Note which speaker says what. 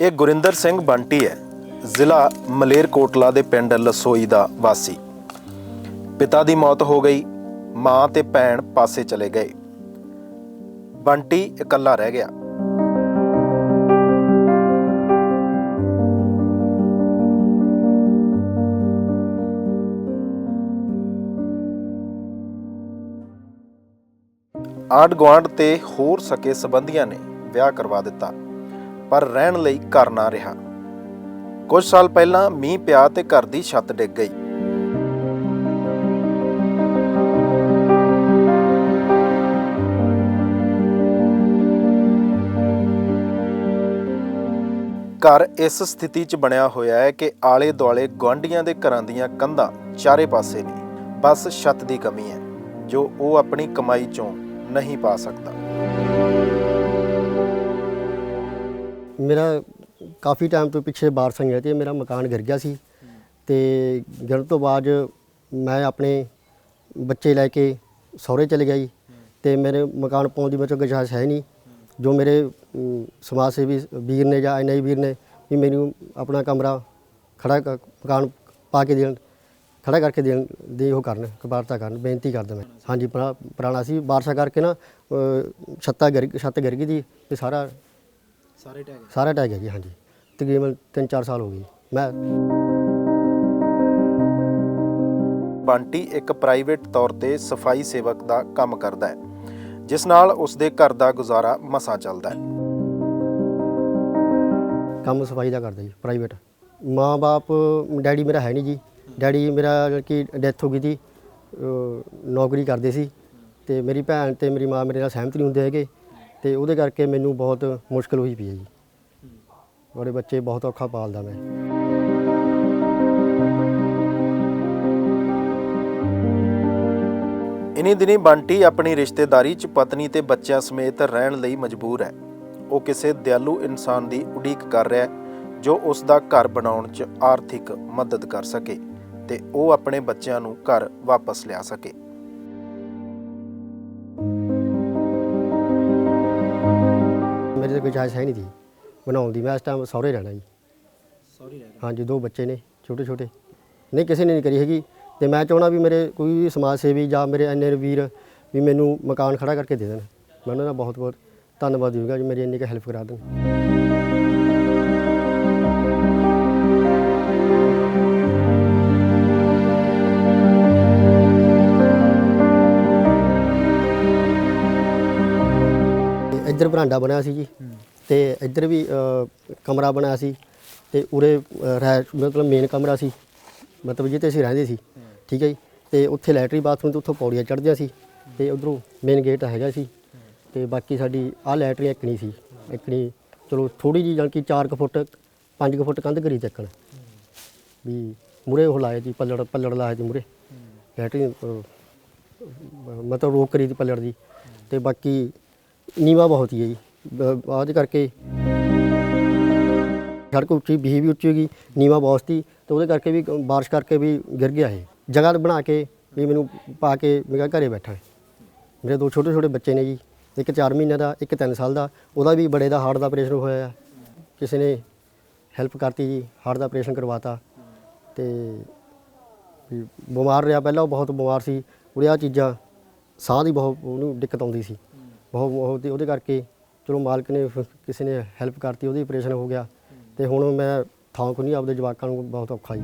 Speaker 1: ਇਹ ਗੁਰਿੰਦਰ ਸਿੰਘ ਬੰਟੀ ਹੈ, ਜ਼ਿਲ੍ਹਾ ਮਲੇਰਕੋਟਲਾ ਦੇ ਪਿੰਡ ਲਸੋਈ ਦਾ ਵਾਸੀ। ਪਿਤਾ ਦੀ ਮੌਤ ਹੋ ਗਈ, ਮਾਂ ਤੇ ਭੈਣ ਪਾਸੇ ਚਲੇ ਗਏ। ਬੰਟੀ ਇਕੱਲਾ ਰਹਿ ਗਿਆ। ਆਂਢ ਗੁਆਂਢ ਤੇ ਹੋਰ ਸਕੇ ਸਬੰਧੀਆਂ ਨੇ ਵਿਆਹ ਕਰਵਾ ਦਿੱਤਾ। ਪਰ ਰਹਿਣ ਲਈ ਘਰ ਨਾ ਰਿਹਾ। ਕੁਝ ਸਾਲ ਪਹਿਲਾਂ ਮੀਂਹ ਪਿਆ ਤੇ ਘਰ ਦੀ ਛੱਤ ਡਿੱਗ ਗਈ। ਘਰ ਇਸ ਸਥਿਤੀ 'ਚ ਬਣਿਆ ਹੋਇਆ ਹੈ ਕਿ ਆਲੇ ਦੁਆਲੇ ਗੁਆਂਢੀਆਂ ਦੇ ਘਰਾਂ ਦੀਆਂ ਕੰਧਾਂ ਚਾਰੇ ਪਾਸੇ ਨੇ। ਬਸ ਛੱਤ ਦੀ ਕਮੀ ਹੈ, ਜੋ ਉਹ ਆਪਣੀ ਕਮਾਈ 'ਚੋਂ ਨਹੀਂ ਪਾ ਸਕਦਾ।
Speaker 2: ਮੇਰਾ ਕਾਫੀ ਟਾਈਮ ਤੋਂ ਪਿੱਛੇ ਬਾਰਸ਼ਾਂ ਆਈਆਂ ਤੇ ਮੇਰਾ ਮਕਾਨ ਗਿਰ ਗਿਆ ਸੀ। ਤੇ ਗਿਰਨ ਤੋਂ ਬਾਅਦ ਮੈਂ ਆਪਣੇ ਬੱਚੇ ਲੈ ਕੇ ਸਹੁਰੇ ਚਲੇ ਗਿਆ ਜੀ। ਤੇ ਮੇਰੇ ਮਕਾਨ ਪਾਉਣ ਦੀ ਮੇਰੇ ਕੋਲ ਗੁੰਜਾਇਸ਼ ਹੈ ਨਹੀਂ। ਜੋ ਮੇਰੇ ਅਮ, ਸਮਾਜ ਸੇਵੀ ਵੀਰ ਨੇ ਜਾਂ ਐਨਆਈ ਵੀਰ ਨੇ ਵੀ ਮੈਨੂੰ ਆਪਣਾ ਕਮਰਾ ਖੜਾ ਕ- ਮਕਾਨ ਪਾ ਕੇ ਦੇਣ ਖੜਾ ਕਰਕੇ ਦੇਣ ਦੇ ਉਹ ਕਰਨ ਕਬਾਰਤਾ ਕਰਨ ਬੇਨਤੀ ਕਰਦਾ ਮੈਂ। ਹਾਂਜੀ ਪੁਰਾ- ਪੁਰਾਣਾ ਸੀ ਬਾਰਿਸ਼ਾਂ ਕਰਕੇ ਨਾ ਅ, ਛੱਤਾਂ ਗਿਰ ਛੱਤ ਗਿਰ ਗਈ ਸੀ ਤੇ ਸਾਰਾ
Speaker 1: ਸਾਰੇ ਟੈਗ
Speaker 2: ਸਾਰਾ ਟੈਗ ਹੈ ਜੀ ਹਾਂਜੀ। ਤਕਰੀਬਨ 3-4 ਸਾਲ ਹੋ ਗਏ ਮੈਂ
Speaker 1: ਬੰਟੀ ਇੱਕ ਪ੍ਰਾਈਵੇਟ ਤੌਰ ਤੇ ਸਫ਼ਾਈ ਸੇਵਕ ਦਾ ਕੰਮ ਕਰਦਾ ਹੈ ਜਿਸ ਨਾਲ ਉਸ ਦੇ ਘਰ ਦਾ ਗੁਜ਼ਾਰਾ ਮਸਾਂ ਚੱਲਦਾ ਹੈ।
Speaker 2: ਕੰਮ ਸਫ਼ਾਈ ਦਾ ਕਰਦਾ ਜੀ ਪ੍ਰਾਈਵੇਟ। ਮਾਂ-ਬਾਪ ਡੈਡੀ ਮੇਰਾ ਹੈ ਨਹੀਂ ਜੀ। ਡੈਡੀ ਮੇਰਾ ਕਿ ਡੈਥ ਹੋ ਗਈ ਸੀ ਨੌਕਰੀ ਕਰਦੇ ਸੀ ਤੇ ਮੇਰੀ ਭੈਣ ਤੇ ਮੇਰੀ ਮਾਂ ਮੇਰੇ ਨਾਲ ਸਹਿਮਤ ਨਹੀਂ ਹੁੰਦੇ ਹੈਗੇ। ਤੇ ਉਹਦੇ ਕਰਕੇ ਮੈਨੂੰ ਬਹੁਤ ਮੁਸ਼ਕਲ ਹੋਈ ਪਈ ਹੈ ਜੀ। ਬੜੇ ਬੱਚੇ ਬਹੁਤ ਔਖਾ ਪਾਲਦਾ ਮੈਂ।
Speaker 1: ਇਨੀ ਦਿਨੀ ਬੰਟੀ ਆਪਣੀ ਰਿਸ਼ਤੇਦਾਰੀ 'ਚ ਪਤਨੀ ਤੇ ਬੱਚਿਆਂ ਸਮੇਤ ਰਹਿਣ ਲਈ ਮਜਬੂਰ ਹੈ। ਉਹ ਕਿਸੇ ਦਿਆਲੂ ਇਨਸਾਨ ਦੀ ਉਡੀਕ ਕਰ ਰਿਹਾ ਹੈ, ਜੋ ਉਸ ਦਾ ਘਰ ਬਣਾਉਣ 'ਚ ਆਰਥਿਕ ਮਦਦ ਕਰ ਸਕੇ ਤੇ ਉਹ ਆਪਣੇ ਬੱਚਿਆਂ ਨੂੰ ਘਰ ਵਾਪਸ ਲਿਆ ਸਕੇ।
Speaker 2: ਮੇਰੇ ਤੇ ਗੁੰਜਾਇਸ਼ ਹੈ ਨਹੀਂ ਜੀ ਬਣਾਉਣ ਦੀ ਮੈਂ ਇਸ ਟਾਈਮ ਸਹੁਰੇ ਰਹਿਣਾ ਜੀ।
Speaker 1: ਸੌਰੀ
Speaker 2: ਹਾਂਜੀ ਦੋ ਬੱਚੇ ਨੇ ਛੋਟੇ ਛੋਟੇ। ਨਹੀਂ ਕਿਸੇ ਨੇ ਨਹੀਂ ਕਰੀ ਹੈਗੀ। ਤੇ ਮੈਂ ਚਾਹਣਾ ਵੀ ਮੇਰੇ ਕੋਈ ਵੀ ਸਮਾਜ ਸੇਵੀ ਜਾਂ ਮੇਰੇ ਇੰਨੇ ਵੀਰ ਵੀ ਮੈਨੂੰ ਮਕਾਨ ਖੜਾ ਕਰਕੇ ਦੇ ਦੇਣ। ਮੈਂ ਉਹਨਾਂ ਦਾ ਬਹੁਤ ਬਹੁਤ ਧੰਨਵਾਦ ਦੂੰਗਾ ਜੀ ਮੇਰੀ ਇੰਨੀ ਕੁ ਹੈਲਪ ਕਰਾ ਦੇਣ। ਇੱਧਰ ਬਰਾਂਡਾ ਬਣਿਆ ਸੀ ਜੀ। ਤੇ ਇੱਧਰ ਵੀ ਅ, ਕਮਰਾ ਬਣਾਇਆ ਸੀ। ਤੇ ਉਰੇ ਅ, ਰਹਿ ਮਤਲਬ ਮੇਨ ਕਮਰਾ ਸੀ। ਮਤਲਬ ਜਿੱਥੇ ਅਸੀਂ ਰਹਿੰਦੇ ਸੀ। ਠੀਕ ਹੈ ਜੀ। ਤੇ ਉੱਥੇ ਲੈਟਰੀ ਬਾਥਰੂਮ ਤੇ ਉੱਥੋਂ ਪੌੜੀਆਂ ਚੜ੍ਹਦੀਆਂ ਸੀ। ਤੇ ਉਧਰੋਂ ਮੇਨ ਗੇਟ ਹੈਗਾ ਸੀ। ਤੇ ਬਾਕੀ ਸਾਡੀ ਆਹ ਲੈਟਰੀ ਇੱਕਣੀ ਸੀ। ਇੱਕਣੀ ਚਲੋ ਥੋੜੀ ਜੀ ਜਾਣੀ ਕਿ 4 ਫੁੱਟ 5 ਫੁੱਟ ਕੰਧ ਕਰੀ ਚੱਕਣ ਵੀ ਮੁਰੇ ਉਹ ਲਾਏ ਦੀ ਪੱਲੜ ਪੱਲੜ ਲਾਏ ਦੀ ਮੁਰੇ। ਲੈਟਰੀ ਅ, ਮਤਲਬ ਰੋਕ ਕਰੀ ਦੀ ਪੱਲੜ ਦੀ। ਤੇ ਬਾਕੀ ਨੀਵਾ ਬਹੁਤ ਹੀ ਹੈ ਜੀ ਬ- ਉਹਦੇ ਕਰਕੇ ਸੜਕ ਉੱਚੀ ਵੀ ਵੀ ਉੱਚੀ ਹੋਗੀ ਨੀਵਾ ਬਹੁਤ ਸੀ, ਤੇ ਉਹਦੇ ਕਰਕੇ ਵੀ ਬਾਰਿਸ਼ ਕਰਕੇ ਵੀ ਗਿਰ ਗਿਆ ਇਹ ਜਗ੍ਹਾ ਬਣਾ ਕੇ ਵੀ ਮੈਨੂੰ ਪਾ ਕੇ ਮੇਰਾ ਘਰੇ ਬੈਠਾ ਹੈ। ਮੇਰੇ ਦੋ ਛੋਟੇ ਛੋਟੇ ਬੱਚੇ ਨੇ ਜੀ, ਇੱਕ 4 ਮਹੀਨੇ ਦਾ, ਇੱਕ 3 ਸਾਲ ਦਾ, ਉਹਦਾ ਵੀ ਬੜੇ ਦਾ ਹਾਰਟ ਦਾ ਆਪਰੇਸ਼ਨ ਹੋਇਆ ਹੈ। ਕਿਸੇ ਨੇ ਹੈਲਪ ਕਰਤੀ ਜੀ, ਹਾਰਟ ਦਾ ਆਪਰੇਸ਼ਨ ਕਰਵਾਤਾ ਤੇ ਵੀ ਬਿਮਾਰ ਰਿਹਾ, ਪਹਿਲਾਂ ਉਹ ਬਹੁਤ ਬਿਮਾਰ ਸੀ, ਉਹਦੇ ਆ ਚੀਜ਼ਾਂ, ਸਾਹ ਦੀ ਬਹੁਤ ਉਹਨੂੰ ਦਿੱਕਤ ਆਉਂਦੀ ਸੀ ਬਹੁਤ ਬਹੁਤ ਉਹਦੇ ਕਰਕੇ ਚਲੋ ਮਾਲਕ ਨੇ ਫਿਰ ਕਿਸੇ ਨੇ ਹੈਲਪ ਕਰਤੀ, ਉਹਦੀ ਆਪਰੇਸ਼ਨ ਹੋ ਗਿਆ। ਤੇ ਹੁਣ ਮੈਂ ਥਾਂ ਕੋ ਨਹੀਂ ਆਪਦੇ ਜਵਾਕਾਂ ਨੂੰ ਬਹੁਤ ਔਖਾ ਜੀ।